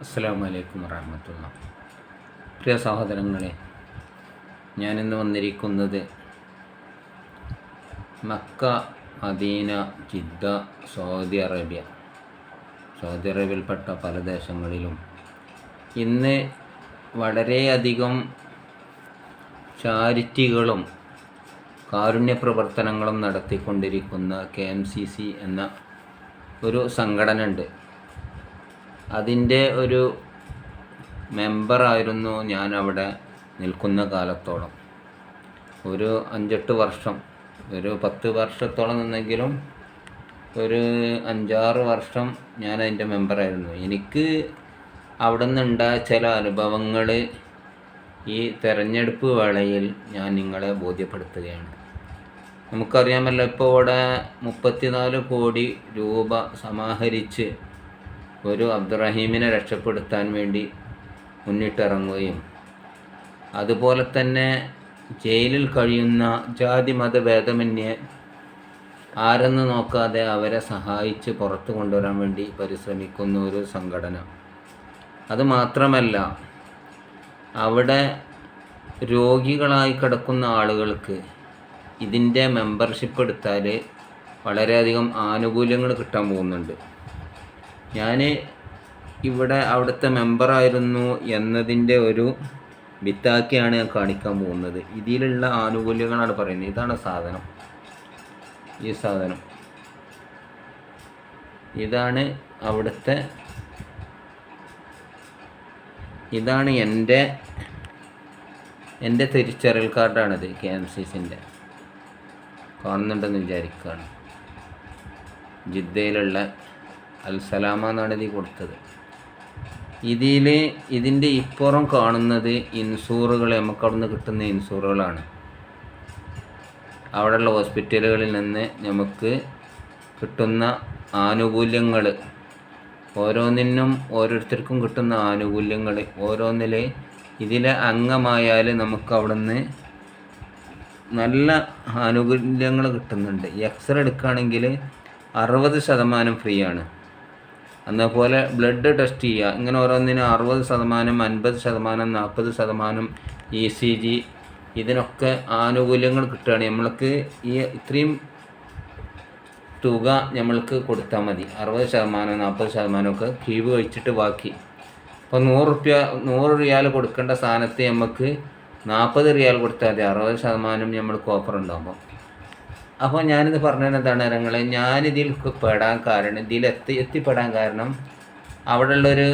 അസ്സാം വലൈക്കും വറഹമത്തുള്ള. പ്രിയ സഹോദരങ്ങളെ ഞാനിന്ന് വന്നിരിക്കുന്നത് Mecca Medina Jeddah Saudi Arabia Saudi അറേബ്യയിൽപ്പെട്ട പല ദേശങ്ങളിലും ഇന്ന് വളരെയധികം ചാരിറ്റികളും കാരുണ്യ പ്രവർത്തനങ്ങളും നടത്തിക്കൊണ്ടിരിക്കുന്ന കെ എം സി സി എന്ന ഒരു സംഘടന ഉണ്ട് അതിന്റെ ഒരു മെമ്പറായിരുന്നു ഞാൻ അവിടെ നിൽക്കുന്ന കാലത്തോളം. ഒരു അഞ്ചെട്ട് വർഷം ഒരു പത്ത് വർഷത്തോളം നിന്നെങ്കിലും ഒരു അഞ്ചാറ് വർഷം ഞാൻ അതിന്റെ മെമ്പറായിരുന്നു എനിക്ക് അവിടെ നിന്നുണ്ടായ ചില അനുഭവങ്ങൾ ഈ തെരഞ്ഞെടുപ്പ് വേളയിൽ ഞാൻ നിങ്ങളെ ബോധ്യപ്പെടുത്തുകയാണ്. നമുക്കറിയാമല്ലോ ഇപ്പോൾ ഇവിടെ മുപ്പത്തിനാല് കോടി രൂപ സമാഹരിച്ച് ഒരു അബ്ദുറഹീമിനെ രക്ഷപ്പെടുത്താൻ വേണ്ടി മുന്നിട്ടിറങ്ങുകയും അതുപോലെ തന്നെ ജയിലിൽ കഴിയുന്ന ജാതി മതഭേദമന്യേ ആരെന്ന് നോക്കാതെ അവരെ സഹായിച്ച് പുറത്തു കൊണ്ടുവരാൻ വേണ്ടി പരിശ്രമിക്കുന്ന ഒരു സംഘടന. അതുമാത്രമല്ല അവിടെ രോഗികളായി കിടക്കുന്ന ആളുകൾക്ക് ഇതിന്റെ മെമ്പർഷിപ്പ് എടുത്താൽ വളരെയധികം ആനുകൂല്യങ്ങൾ കിട്ടാൻ പോകുന്നുണ്ട്. ഞാൻ ഇവിടെ അവിടുത്തെ മെമ്പറായിരുന്നു എന്നതിന്റെ ഒരു വിത്താക്കിയാണ് ഞാൻ കാണിക്കാൻ പോകുന്നത്. ഇതിലുള്ള ആനുകൂല്യങ്ങളാണ് പറയുന്നത്. ഇതാണ് സാധനം. ഈ സാധനം. ഇതാണ് അവിടുത്തെ ഇതാണ് എന്റെ എന്റെ തിരിച്ചറിയൽ കാർഡാണിത് കെ എം സി സിന്റെ. കാണുന്നുണ്ടെന്ന് വിചാരിക്കുകയാണ് ജിദ്ദയിലുള്ള അൽസലാമ എന്നാണ് ഇതിൽ കൊടുത്തത്. ഇതിൽ ഇതിന്റെ ഇപ്പുറം കാണുന്നത് ഇൻഷൂറുകൾ നമുക്ക് നിന്ന് കിട്ടുന്ന ഇൻഷൂറുകളാണ് അവിടെയുള്ള ഹോസ്പിറ്റലുകളിൽ നിന്ന് നമുക്ക് കിട്ടുന്ന ആനുകൂല്യങ്ങൾ ഓരോന്നിനും ഓരോരുത്തർക്കും കിട്ടുന്ന ആനുകൂല്യങ്ങൾ ഓരോന്നിൽ ഇതിലെ അംഗമായാൽ നമുക്ക് അവിടെ നിന്ന് നല്ല ആനുകൂല്യങ്ങൾ കിട്ടുന്നുണ്ട്. എക്സ്റേ എടുക്കുകയാണെങ്കിൽ അറുപത് ശതമാനം ഫ്രീ ആണ് എന്നപോലെ ബ്ലഡ് ടെസ്റ്റ് ചെയ്യുക. ഇങ്ങനെ ഓരോന്നിനും അറുപത് ശതമാനം അൻപത് ശതമാനം നാൽപ്പത് ശതമാനം ഇ സി ജി ഇതിനൊക്കെ ആനുകൂല്യങ്ങൾ കിട്ടുകയാണ്. നമ്മൾക്ക് ഈ ഇത്രയും തുക നമ്മൾക്ക് കൊടുത്താൽ മതി. അറുപത് ശതമാനം നാൽപ്പത് ശതമാനമൊക്കെ കീവ് കഴിച്ചിട്ട് ബാക്കി. അപ്പോൾ നൂറ് റുപ്യ നൂറ് റിയാൽ കൊടുക്കേണ്ട സ്ഥാനത്ത് നമുക്ക് നാൽപ്പത് റിയാൽ കൊടുത്താൽ മതി. അറുപത് ശതമാനം നമ്മൾക്ക് ഓഫർ ഉണ്ടാകുമ്പോൾ. അപ്പോൾ ഞാനിത് പറഞ്ഞത് എന്താണ് നിങ്ങൾ ഞാനിതിൽ പെടാൻ കാരണം ഇതിൽ എത്തി എത്തിപ്പെടാൻ കാരണം അവിടെയുള്ളൊരു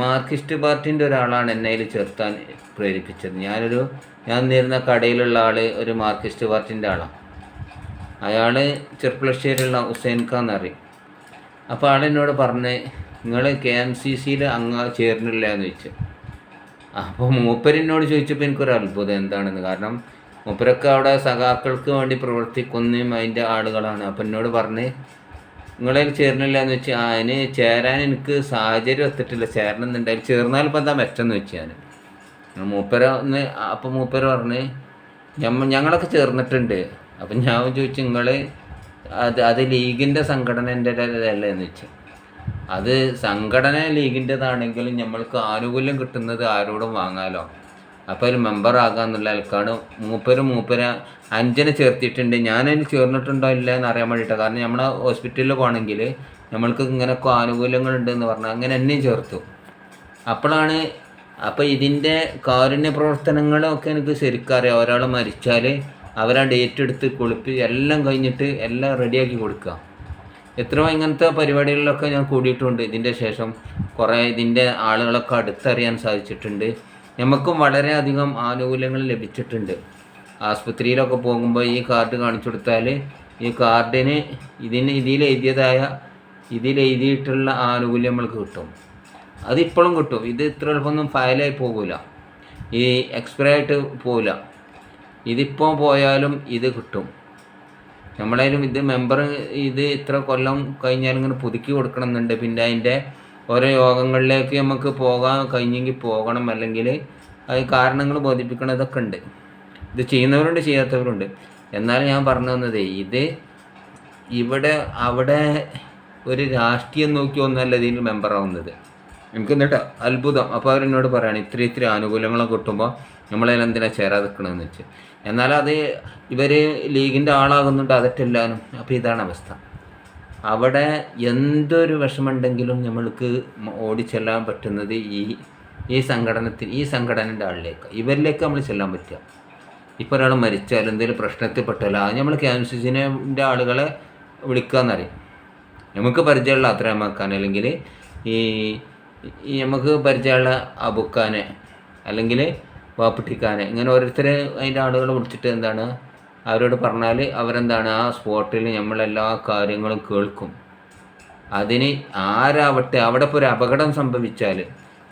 മാർക്സിസ്റ്റ് പാർട്ടിന്റെ ഒരാളാണ് എന്നെ അതിൽ ചേർത്താൻ പ്രേരിപ്പിച്ചത്. ഞാനൊരു ഞാൻ നേരുന്ന കടയിലുള്ള ആൾ ഒരു മാർക്സിസ്റ്റ് പാർട്ടിന്റെ ആളാണ്. അയാൾ ചെർപ്പളശ്ശേരിയുള്ള ഹുസൈൻ ഖാൻ എന്നറിയും അപ്പോൾ ആളെന്നോട് പറഞ്ഞ് നിങ്ങൾ കെ എം സി സിയിൽ അങ്ങ് ചേർന്നില്ല എന്ന് ചോദിച്ചു. അപ്പോൾ മൂപ്പരിനോട് ചോദിച്ചപ്പോൾ എനിക്കൊരു അത്ഭുതം എന്താണെന്ന്. കാരണം മൂപ്പരൊക്കെ അവിടെ സഖാക്കൾക്ക് വേണ്ടി പ്രവർത്തിക്കുന്നതും അതിന്റെ ആളുകളാണ്. അപ്പം എന്നോട് പറഞ്ഞ് നിങ്ങളെ ചേർന്നില്ല എന്ന് വെച്ചാൽ അതിന് ചേരാൻ എനിക്ക് സാഹചര്യം എത്തിയിട്ടില്ല ചേരണമെന്നുണ്ടായി ചേർന്നാൽ ഇപ്പം എന്താ മെച്ചെന്ന് വെച്ചാൽ മൂപ്പര ഒന്ന് അപ്പം മൂപ്പര പറഞ്ഞ് ഞമ്മ ഞങ്ങളൊക്കെ ചേർന്നിട്ടുണ്ട്. അപ്പം ഞാൻ ചോദിച്ചു നിങ്ങൾ അത് അത് ലീഗിന്റെ സംഘടനന്റെ അല്ല എന്ന് വെച്ചു അത് സംഘടന ലീഗിന്റെതാണെങ്കിലും നമ്മൾക്ക് ആനുകൂല്യം കിട്ടുന്നത് ആരോടും വാങ്ങാലോ? അപ്പോൾ ഒരു മെമ്പർ ആകാന്നുള്ള ആൾക്കാണ് മൂപ്പര് മൂപ്പര അഞ്ചിനെ ചേർത്തിട്ടുണ്ട്. ഞാനതിന് ചേർന്നിട്ടുണ്ടോ ഇല്ല എന്ന് അറിയാൻ വേണ്ടിയിട്ടാണ് കാരണം നമ്മളെ ഹോസ്പിറ്റലിൽ പോകണമെങ്കിൽ നമ്മൾക്ക് ഇങ്ങനെയൊക്കെ ആനുകൂല്യങ്ങളുണ്ട് എന്ന് പറഞ്ഞാൽ അങ്ങനെ എന്നെയും ചേർത്തു. അപ്പോഴാണ് അപ്പോൾ ഇതിന്റെ കാരുണ്യ പ്രവർത്തനങ്ങളൊക്കെ എനിക്ക് ശരിക്കും അറിയാം. ഒരാൾ മരിച്ചാൽ അവരാ ഡേറ്റ് എടുത്ത് കുളിപ്പി എല്ലാം കഴിഞ്ഞിട്ട് എല്ലാം റെഡിയാക്കി കൊടുക്കുക. എത്രയോ ഇങ്ങനത്തെ പരിപാടികളിലൊക്കെ ഞാൻ കൂടിയിട്ടുണ്ട്. ഇതിന്റെ ശേഷം കുറേ ഇതിന്റെ ആളുകളൊക്കെ അടുത്തറിയാൻ സാധിച്ചിട്ടുണ്ട്. നമുക്കും വളരെയധികം ആനുകൂല്യങ്ങൾ ലഭിച്ചിട്ടുണ്ട്. ആസ്പത്രിയിലൊക്കെ പോകുമ്പോൾ ഈ കാർഡ് കാണിച്ചു കൊടുത്താൽ ഈ കാർഡിന് ഇതിന് ഇതിൽ എഴുതിയിട്ടുള്ള ആനുകൂല്യം നമ്മൾക്ക് കിട്ടും. അതിപ്പോഴും കിട്ടും. ഇത് ഇത്ര എളുപ്പമൊന്നും ഫയലായി പോകില്ല ഈ എക്സ്പയർ ആയിട്ട് പോകില്ല ഇതിപ്പോൾ പോയാലും ഇത് കിട്ടും. നമ്മളായാലും ഇത് മെമ്പർ ഇത് ഇത്ര കൊല്ലം കഴിഞ്ഞാൽ ഇങ്ങനെ പുതുക്കി കൊടുക്കണം എന്നുണ്ട്. പിന്നെ അതിന്റെ ഓരോ യോഗങ്ങളിലേക്ക് നമുക്ക് പോകാൻ കഴിഞ്ഞെങ്കിൽ പോകണം അല്ലെങ്കിൽ അത് കാരണങ്ങൾ ബോധിപ്പിക്കണം ഇതൊക്കെ ഉണ്ട്. ഇത് ചെയ്യുന്നവരുണ്ട് ചെയ്യാത്തവരുണ്ട്. എന്നാൽ ഞാൻ പറഞ്ഞു തന്നത് ഇത് ഇവിടെ അവിടെ ഒരു രാഷ്ട്രീയം നോക്കി ഒന്നല്ല ഇതിൽ മെമ്പറാവുന്നത് എനിക്ക് എന്നിട്ട് അത്ഭുതം. അപ്പോൾ അവരെന്നോട് പറയാണ് ഇത്ര ഇത്ര ആനുകൂല്യങ്ങളൊക്കെ കിട്ടുമ്പോൾ നമ്മളതിൽ എന്തിനാ ചേരാതെ നിൽക്കണമെന്ന് വെച്ച്. എന്നാൽ അത് ഇവർ ലീഗിന്റെ ആളാകുന്നുണ്ട് അതൊക്കെ എല്ലാവരും അപ്പോൾ ഇതാണ് അവസ്ഥ. അവിടെ എന്തൊരു വിഷമമുണ്ടെങ്കിലും നമ്മൾക്ക് ഓടിച്ചെല്ലാൻ പറ്റുന്നത് ഈ ഈ സംഘടനത്തിൽ ഈ സംഘടനന്റെ ആളിലേക്ക്. ഇവരിലേക്ക് നമ്മൾ ചെല്ലാൻ പറ്റുക. ഇപ്പോൾ ഒരാൾ മരിച്ചാൽ എന്തെങ്കിലും പ്രശ്നത്തിൽ പെട്ടല്ല അത് നമ്മൾ ക്യാൻസിനെ ആളുകളെ വിളിക്കാമെന്നറിയാം നമുക്ക് പരിചയമുള്ള അത്രമാക്കാൻ അല്ലെങ്കിൽ ഈ നമുക്ക് പരിചയമുള്ള അബുക്കാനെ അല്ലെങ്കിൽ വാപ്പിട്ടിക്കാനെ ഇങ്ങനെ ഓരോരുത്തരെ അതിന്റെ ആളുകളെ വിളിച്ചിട്ട് എന്താണ് അവരോട് പറഞ്ഞാൽ അവരെന്താണ് ആ സ്പോട്ടിൽ നമ്മളെല്ലാ കാര്യങ്ങളും കേൾക്കും. അതിന് ആരാവട്ടെ അവിടെ ഇപ്പോൾ ഒരു അപകടം സംഭവിച്ചാൽ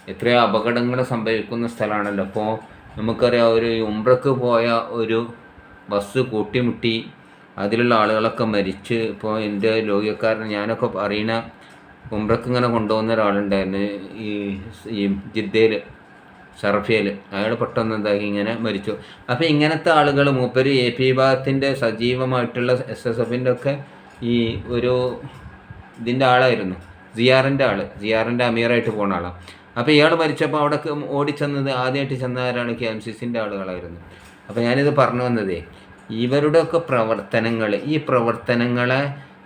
എത്രയോ അപകടങ്ങൾ സംഭവിക്കുന്ന സ്ഥലമാണല്ലോ അപ്പോൾ നമുക്കറിയാം ഒരു ഉംറക്ക് പോയ ഒരു ബസ് കൂട്ടിമുട്ടി അതിലുള്ള ആളുകളൊക്കെ മരിച്ച് ഇപ്പോൾ എന്റെ ലോകക്കാരൻ ഞാനൊക്കെ അറിയണ ഉംറക്ക് ഇങ്ങനെ കൊണ്ടുപോകുന്ന ഒരാളുണ്ടായിരുന്നു ഈ ഈ ജിദ്ദയിൽ ഷർഫിയൽ അയാൾ പെട്ടെന്ന് എന്താക്കി ഇങ്ങനെ മരിച്ചു. അപ്പോൾ ഇങ്ങനത്തെ ആളുകൾ മൂപ്പര് എ പി വിഭാഗത്തിന്റെ സജീവമായിട്ടുള്ള എസ് എസ് എഫിന്റെ ഒക്കെ ഈ ഒരു ഇതിന്റെ ആളായിരുന്നു. സിയാറിന്റെ ആൾ സിയാറിന്റെ അമീറായിട്ട് പോണ ആളാണ് അപ്പോൾ ഇയാൾ മരിച്ചപ്പോൾ അവിടെ ഓടിച്ചെന്നത് ആദ്യമായിട്ട് ചെന്ന ആരാണ് കെ എം സി സിന്റെ ആളുകളായിരുന്നു. അപ്പോൾ ഞാനിത് പറഞ്ഞു വന്നതേ ഇവരുടെയൊക്കെ പ്രവർത്തനങ്ങൾ ഈ പ്രവർത്തനങ്ങളെ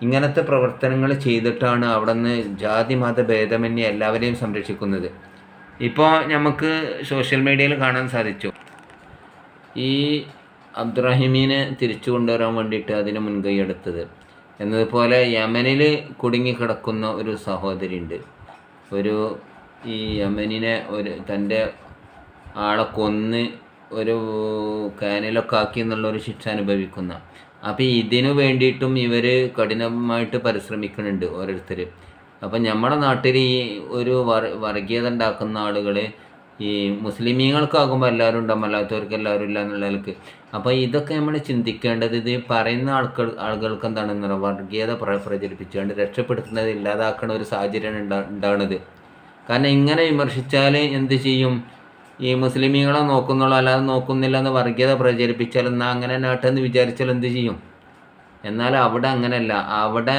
ഇങ്ങനത്തെ പ്രവർത്തനങ്ങൾ ചെയ്തിട്ടാണ് അവിടെ നിന്ന് ജാതി മത ഭേദമന്യേ എല്ലാവരെയും സംരക്ഷിക്കുന്നത്. ഇപ്പോൾ നമുക്ക് സോഷ്യൽ മീഡിയയിൽ കാണാൻ സാധിച്ചു. ഈ അബ്ദുറഹിമീനെ തിരിച്ചു കൊണ്ടുവരാൻ വേണ്ടിയിട്ട് അതിന് മുൻകൈ എടുത്തത്. എന്നതുപോലെ യമനിൽ കുടുങ്ങിക്കിടക്കുന്ന ഒരു സഹോദരിയുണ്ട്. ഒരു ഈ യമനിനെ ഒരു തന്റെ ആളെ കൊന്ന് ഒരു കാനിലൊക്കെ ആക്കി എന്നുള്ളൊരു ശിക്ഷ അനുഭവിക്കുന്ന. അപ്പോൾ ഇതിനു വേണ്ടിയിട്ടും ഇവർ കഠിനമായിട്ട് പരിശ്രമിക്കുന്നുണ്ട് ഓരോരുത്തർ അപ്പം നമ്മുടെ നാട്ടിൽ ഈ ഒരു വർ വർഗീയത ഉണ്ടാക്കുന്ന ആളുകൾ ഈ മുസ്ലിമീങ്ങൾക്കാകുമ്പോൾ എല്ലാവരും ഉണ്ടാകും അല്ലാത്തവർക്ക് എല്ലാവരും ഇല്ല എന്നുള്ള നിലയ്ക്ക്. അപ്പോൾ ഇതൊക്കെ നമ്മൾ ചിന്തിക്കേണ്ടത് ഇത് പറയുന്ന ആൾക്കാർ ആളുകൾക്ക് എന്താണെന്ന് പറയുക വർഗീയത പ്ര പ്രചരിപ്പിച്ചുകൊണ്ട് രക്ഷപ്പെടുത്തുന്നത് ഇല്ലാതാക്കുന്ന ഒരു സാഹചര്യമാണ് ഉണ്ടാ ഉണ്ടാകുന്നത് കാരണം ഇങ്ങനെ വിമർശിച്ചാൽ എന്ത് ചെയ്യും? ഈ മുസ്ലിമീങ്ങളെ നോക്കുന്നുള്ളൂ അല്ലാതെ നോക്കുന്നില്ല എന്ന് വർഗീയത പ്രചരിപ്പിച്ചാൽ എന്നാൽ അങ്ങനെ നാട്ടെന്ന് വിചാരിച്ചാൽ എന്ത് ചെയ്യും? എന്നാൽ അവിടെ അങ്ങനെയല്ല. അവിടെ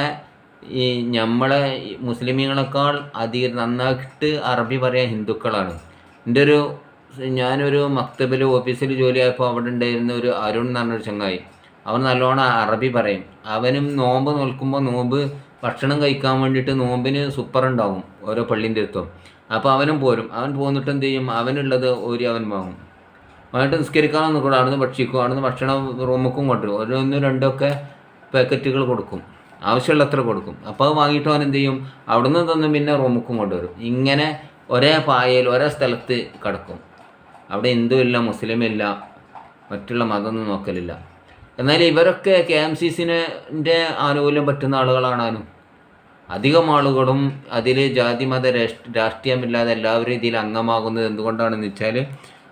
ഈ നമ്മളെ മുസ്ലിമീങ്ങളെക്കാൾ അധികം നന്നായിട്ട് അറബി പറയാൻ ഹിന്ദുക്കളാണ്. എന്റെ ഒരു ഞാനൊരു മക്തബിൽ ഓഫീസിൽ ജോലിയായപ്പോൾ അവിടെ ഉണ്ടായിരുന്ന ഒരു അരുൺ എന്ന് പറഞ്ഞൊരു ചങ്ങായി. അവൻ നല്ലോണം അറബി പറയും. അവനും നോമ്പ് നോൽക്കുമ്പോൾ നോമ്പ് ഭക്ഷണം കഴിക്കാൻ വേണ്ടിയിട്ട് നോമ്പിന് സൂപ്പർ ഉണ്ടാവും ഓരോ പള്ളീന്റെ അടുത്തും. അപ്പോൾ അവനും പോരും. അവൻ പോന്നിട്ട് എന്ത് ചെയ്യും? അവനുള്ളത് ഒരു അവൻ വാങ്ങും. വന്നിട്ട് നിസ്കരിക്കാനൊന്നും കൂടെ അവിടുന്ന് ഭക്ഷിക്കും. അവിടുന്ന് ഭക്ഷണം റൂമുക്കും കൊണ്ടുവരും. ഓരോന്നും രണ്ടൊക്കെ പാക്കറ്റുകൾ കൊടുക്കും. ആവശ്യമുള്ളത്ര കൊടുക്കും. അപ്പോൾ അത് വാങ്ങിയിട്ട് അവൻ എന്ത് ചെയ്യും? അവിടുന്ന് തന്നെ പിന്നെ റൂമുക്കും കൊണ്ടുവരും. ഇങ്ങനെ ഒരേ പായയിൽ ഒരേ സ്ഥലത്ത് കിടക്കും. അവിടെ ഹിന്ദു ഇല്ല മുസ്ലിം ഇല്ല മറ്റുള്ള മതമൊന്നും നോക്കലില്ല. എന്നാൽ ഇവരൊക്കെ കെ എം സി സിന്റെ ആനുകൂല്യം പറ്റുന്ന ആളുകളാണാനും അധികം ആളുകളും അതിൽ ജാതി മത രാഷ്- രാഷ്ട്രീയമില്ലാതെ എല്ലാവരും ഇതിൽ അംഗമാകുന്നത് എന്തുകൊണ്ടാണെന്ന് വെച്ചാൽ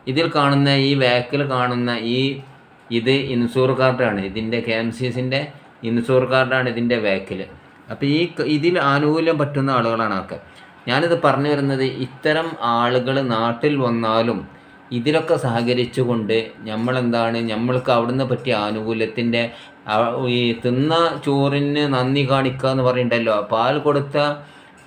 ഇതിൽ കാണുന്ന ഈ വാക്കിൽ കാണുന്ന ഈ ഇത് ഇൻഷൂർ കാർഡാണ് ഇതിന്റെ കെ എം സി എസിന്റെ ഇൻഷൂർ കാർഡാണ് ഇതിന്റെ ബാക്കിൽ. അപ്പോൾ ഈ ഇതിൽ ആനുകൂല്യം പറ്റുന്ന ആളുകളാണ് ആൾക്ക്. ഞാനിത് പറഞ്ഞു വരുന്നത് ഇത്തരം ആളുകൾ നാട്ടിൽ വന്നാലും ഇതിലൊക്കെ സഹകരിച്ചുകൊണ്ട് നമ്മളെന്താണ് നമ്മൾക്ക് അവിടുന്ന് പറ്റിയ ആനുകൂല്യത്തിന്റെ ഈ തിന്ന ചോറിന് നന്ദി കാണിക്കുക എന്ന് പറയുന്നുണ്ടല്ലോ പാൽ കൊടുത്ത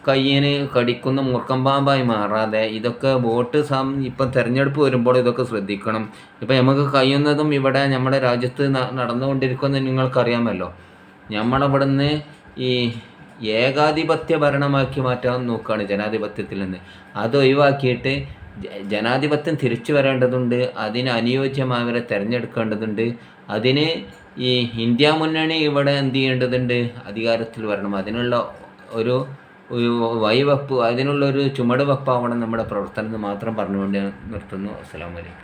കയ്യിന് കടിക്കുന്ന മൂർക്കം പാമ്പായി മാറാതെ ഇതൊക്കെ വോട്ട് സം ഇപ്പം തിരഞ്ഞെടുപ്പ് വരുമ്പോൾ ഇതൊക്കെ ശ്രദ്ധിക്കണം. ഇപ്പം നമുക്ക് കഴിയുന്നതും ഇവിടെ നമ്മുടെ രാജ്യത്ത് നടന്നുകൊണ്ടിരിക്കുന്നത് നിങ്ങൾക്കറിയാമല്ലോ. നമ്മളവിടുന്ന് ഈ ഏകാധിപത്യ ഭരണമാക്കി മാറ്റാൻ നോക്കുകയാണ് ജനാധിപത്യത്തിൽ നിന്ന്. അത് ഒഴിവാക്കിയിട്ട് ജനാധിപത്യം തിരിച്ചു വരേണ്ടതുണ്ട് അതിന് അനുയോജ്യമായവരെ തിരഞ്ഞെടുക്കേണ്ടതുണ്ട് അതിന് ഈ ഇന്ത്യ മുന്നണി ഇവിടെ എന്ത് ചെയ്യേണ്ടതുണ്ട്? അധികാരത്തിൽ വരണം. അതിനുള്ള ഒരു ഒരു വൈവപ്പ് അതിനുള്ള ഒരു ചുമട് വപ്പാവണം നമ്മുടെ പ്രവർത്തനം എന്ന് മാത്രം പറഞ്ഞുകൊണ്ട് ഞാൻ നിർത്തുന്നു. അസ്സലാമു അലൈക്കും.